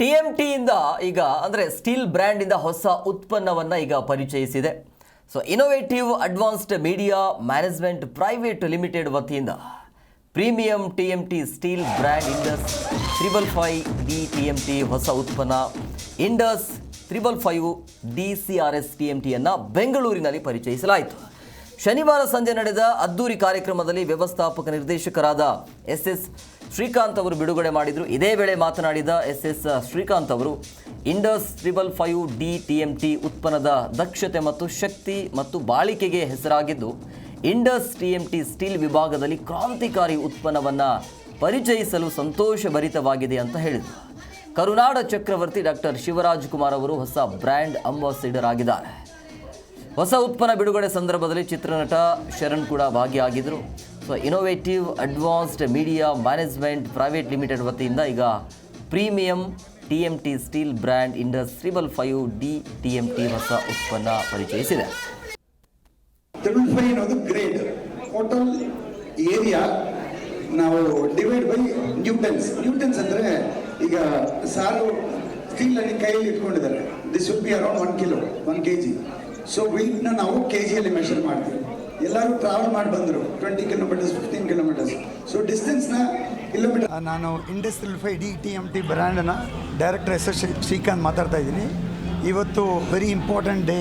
T M ಟಿಯಿಂದ ಈಗ, ಅಂದರೆ steel ಬ್ರ್ಯಾಂಡಿಂದ ಹೊಸ ಉತ್ಪನ್ನವನ್ನು ಈಗ ಪರಿಚಯಿಸಿದೆ. So innovative advanced media management private limited ವತಿಯಿಂದ premium T M T steel brand Indus triple five D T M T ಹೊಸ ಉತ್ಪನ್ನ Indus triple five D C R S T M ಟಿಯನ್ನು ಬೆಂಗಳೂರಿನಲ್ಲಿ ಪರಿಚಯಿಸಲಾಯಿತು. ಶನಿವಾರ ಸಂಜೆ ನಡೆದ ಅದ್ದೂರಿ ಕಾರ್ಯಕ್ರಮದಲ್ಲಿ ವ್ಯವಸ್ಥಾಪಕ ನಿರ್ದೇಶಕರಾದ ಎಸ್ ಎಸ್ ಶ್ರೀಕಾಂತ್ ಅವರು ಬಿಡುಗಡೆ ಮಾಡಿದರು. ಇದೇ ವೇಳೆ ಮಾತನಾಡಿದ ಎಸ್ ಎಸ್ ಶ್ರೀಕಾಂತ್ ಅವರು, Indus triple five D T M T ಉತ್ಪನ್ನದ ದಕ್ಷತೆ ಮತ್ತು ಶಕ್ತಿ ಮತ್ತು ಬಾಳಿಕೆಗೆ ಹೆಸರಾಗಿದ್ದು, Indus T M T steel ವಿಭಾಗದಲ್ಲಿ ಕ್ರಾಂತಿಕಾರಿ ಉತ್ಪನ್ನವನ್ನು ಪರಿಚಯಿಸಲು ಸಂತೋಷಭರಿತವಾಗಿದೆ ಅಂತ ಹೇಳಿದರು. ಕರುನಾಡ ಚಕ್ರವರ್ತಿ ಡಾಕ್ಟರ್ ಶಿವರಾಜ್ ಕುಮಾರ್ ಅವರು ಹೊಸ ಬ್ರ್ಯಾಂಡ್ ಅಂಬಾಸಿಡರ್ ಆಗಿದ್ದಾರೆ. ಹೊಸ ಉತ್ಪನ್ನ ಬಿಡುಗಡೆ ಸಂದರ್ಭದಲ್ಲಿ ಚಿತ್ರನಟ ಶರಣ್ ಕೂಡ ಭಾಗಿಯಾಗಿದ್ದರು innovative advanced media management private limited ವತಿಯಿಂದ ಈಗ premium T M T steel brand Indus triple five D T M T ಹೊಸ ಉತ್ಪನ್ನ ಪರಿಚಯಿಸಿದೆ. ಏರಿಯಾ ನಾವು ಡಿವೈಡ್ ಬೈ ನ್ಯೂಟನ್ಸ್ ನ್ಯೂಟನ್ಸ್ ಈಗ ಸಾರು ಕೈಯಲ್ಲಿ ಇಟ್ಕೊಂಡಿದ್ದಾರೆ. This will be around one kilo one K so ವೀಟ್ನ ನಾವು ಕೆ ಜಿಯಲ್ಲಿ ಮೆಷರ್ ಮಾಡ್ತೀವಿ. ಎಲ್ಲರೂ ಟ್ರಾವೆಲ್ ಮಾಡಿ ಬಂದರು. Twenty kilometres fifteen kilometres so ಡಿಸ್ಟೆನ್ಸ್ನ kilometre ನಾನು industrial five D T M T ಬ್ರ್ಯಾಂಡನ್ನು director S S Srikanth ಮಾತಾಡ್ತಾ ಇದ್ದೀನಿ. ಇವತ್ತು ವೆರಿ ಇಂಪಾರ್ಟೆಂಟ್ ಡೇ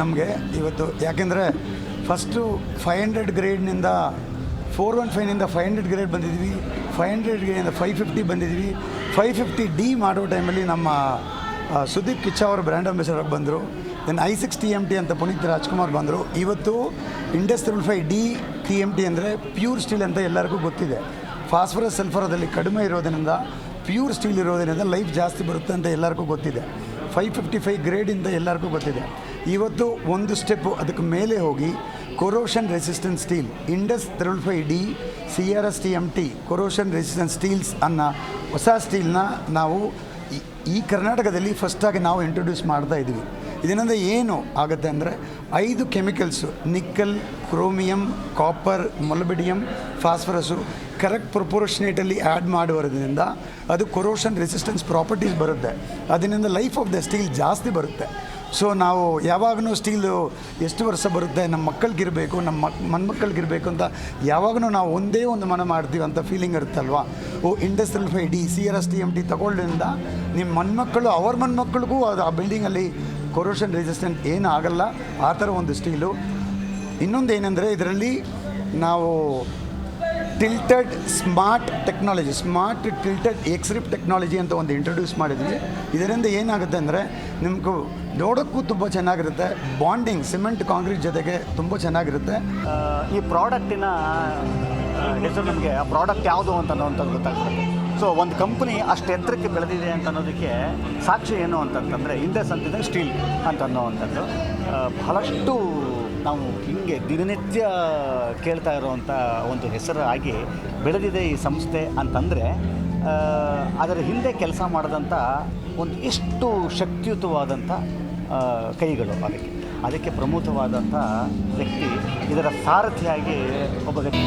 ನಮಗೆ. ಇವತ್ತು ಯಾಕೆಂದರೆ ಫಸ್ಟು ಫೈವ್ ಹಂಡ್ರೆಡ್ ಗ್ರೇಡ್ನಿಂದ ಫೋರ್ ಒನ್ ಫೈವ್ನಿಂದ ಫೈವ್ ಹಂಡ್ರೆಡ್ ಗ್ರೇಡ್ ಬಂದಿದ್ವಿ. ಫೈವ್ ಹಂಡ್ರೆಡ್ ಗ್ರೇಡಿಂದ ಫೈವ್ ಫಿಫ್ಟಿ ಬಂದಿದ್ವಿ. ಫೈವ್ ಫಿಫ್ಟಿ ಡಿ ಮಾಡೋ ಟೈಮಲ್ಲಿ ನಮ್ಮ ಸುದೀಪ್ ಕಿಚ್ಚ ಅವರು ಬ್ರ್ಯಾಂಡ್ ಅಂಬಾಸಿಡರ್ ಬಂದರು. Then I six T M T ಅಂತ ಪುನೀತ್ ರಾಜ್ಕುಮಾರ್ ಬಂದರು. ಇವತ್ತು industrial five D T M T ಅಂದರೆ ಪ್ಯೂರ್ ಸ್ಟೀಲ್ ಅಂತ ಎಲ್ಲರಿಗೂ ಗೊತ್ತಿದೆ. ಫಾಸ್ಫರಸ್ ಸಲ್ಫರದಲ್ಲಿ ಕಡಿಮೆ ಇರೋದರಿಂದ ಪ್ಯೂರ್ ಸ್ಟೀಲ್ ಇರೋದರಿಂದ ಲೈಫ್ ಜಾಸ್ತಿ ಬರುತ್ತೆ ಅಂತ ಎಲ್ಲರಿಗೂ ಗೊತ್ತಿದೆ. ಫೈವ್ ಫಿಫ್ಟಿ ಫೈವ್ ಗ್ರೇಡಿಂದ ಎಲ್ಲರಿಗೂ ಗೊತ್ತಿದೆ. ಇವತ್ತು ಒಂದು ಸ್ಟೆಪ್ಪು ಅದಕ್ಕೆ ಮೇಲೆ ಹೋಗಿ corrosion resistance steel Indus triple five D C R S T M T corrosion resistance steels ಅನ್ನೋ ಹೊಸ ಸ್ಟೀಲ್ನ ನಾವು ಈ- ಕರ್ನಾಟಕದಲ್ಲಿ ಫಸ್ಟಾಗಿ ನಾವು ಇಂಟ್ರೊಡ್ಯೂಸ್ ಮಾಡ್ತಾ ಇದ್ವಿ. ಇದರಿಂದ ಏನು ಆಗುತ್ತೆ ಅಂದರೆ ಐದು chemicals, nickel, chromium, copper, molybdenum phosphorus correct ಪ್ರೊಪೋರ್ಷನೇಟಲ್ಲಿ add ಮಾಡುವುದರಿಂದ ಅದು ಕೊರೋಷನ್ ರೆಸಿಸ್ಟೆನ್ಸ್ ಪ್ರಾಪರ್ಟೀಸ್ ಬರುತ್ತೆ. ಅದರಿಂದ ಲೈಫ್ ಆಫ್ ದ ಸ್ಟೀಲ್ ಜಾಸ್ತಿ ಬರುತ್ತೆ. ಸೊ ನಾವು ಯಾವಾಗಲೂ ಸ್ಟೀಲು ಎಷ್ಟು ವರ್ಷ ಬರುತ್ತೆ ನಮ್ಮ ಮಕ್ಕಳಿಗಿರಬೇಕು ನಮ್ಮ ಮಕ್ ಮನ್ಮಕ್ಕಳಿಗಿರಬೇಕು ಅಂತ ಯಾವಾಗಲೂ ನಾವು ಒಂದೇ ಒಂದು ಮನ ಮಾಡ್ತೀವಿ ಅಂತ ಫೀಲಿಂಗ್ ಇರುತ್ತಲ್ವಾ? ಓ industrial five D C R S T M T ತಗೊಳ್ಳೋದ್ರಿಂದ ನಿಮ್ಮ ಮನ್ಮಕ್ಕಳು ಅವ್ರ ಮನ್ಮಕ್ಕಳಿಗೂ ಅದು ಆ ಬಿಲ್ಡಿಂಗಲ್ಲಿ ಕೊರೋಷನ್ ರೆಸಿಸ್ಟೆಂಟ್ ಏನು ಆಗಲ್ಲ, ಆ ಥರ ಒಂದು ಸ್ಟೀಲು ಇನ್ನೊಂದು ಏನಂದರೆ ಇದರಲ್ಲಿ ನಾವು tilted smart technology smart tilted ಎಕ್ಸ್ರಿಪ್ technology ಅಂತ ಒಂದು ಇಂಟ್ರೊಡ್ಯೂಸ್ ಮಾಡಿದ್ವಿ. ಇದರಿಂದ ಏನಾಗುತ್ತೆ ಅಂದರೆ ನಿಮಗೂ ನೋಡೋಕ್ಕೂ ತುಂಬ ಚೆನ್ನಾಗಿರುತ್ತೆ ಬಾಂಡಿಂಗ್ ಸಿಮೆಂಟ್ ಕಾಂಕ್ರೀಟ್ ಜೊತೆಗೆ ತುಂಬ ಚೆನ್ನಾಗಿರುತ್ತೆ. ಈ ಪ್ರಾಡಕ್ಟಿನ ಹೆಸರು ನಮಗೆ, ಆ ಪ್ರಾಡಕ್ಟ್ ಯಾವುದು ಅಂತ ಗೊತ್ತಾಗ್ತದೆ ಸೊ ಒಂದು ಕಂಪ್ನಿ ಅಷ್ಟು ಎತ್ತರಕ್ಕೆ ಬೆಳೆದಿದೆ ಅಂತ ಅನ್ನೋದಕ್ಕೆ ಸಾಕ್ಷಿ ಏನು ಅಂತಂತಂದರೆ ಇಂಡಸ್ ಸಂತಿದೆ ಸ್ಟೀಲ್ ಅಂತ ಅನ್ನೋವಂಥದ್ದು. ಬಹಳಷ್ಟು ನಾವು ಹಿಂಗೆ ದಿನನಿತ್ಯ ಕೇಳ್ತಾ ಇರುವಂಥ ಒಂದು ಹೆಸರು ಆಗಿ ಬೆಳೆದಿದೆ ಈ ಸಂಸ್ಥೆ ಅಂತಂದರೆ ಅದರ ಹಿಂದೆ ಕೆಲಸ ಮಾಡಿದಂಥ ಒಂದು ಎಷ್ಟು ಶಕ್ತಿಯುತವಾದಂಥ ಕೈಗಳು ಅದಕ್ಕೆ. ಅದಕ್ಕೆ ಪ್ರಮುಖವಾದಂಥ ವ್ಯಕ್ತಿ ಇದರ ಸಾರಥಿಯಾಗಿ ಒಬ್ಬ ವ್ಯಕ್ತಿ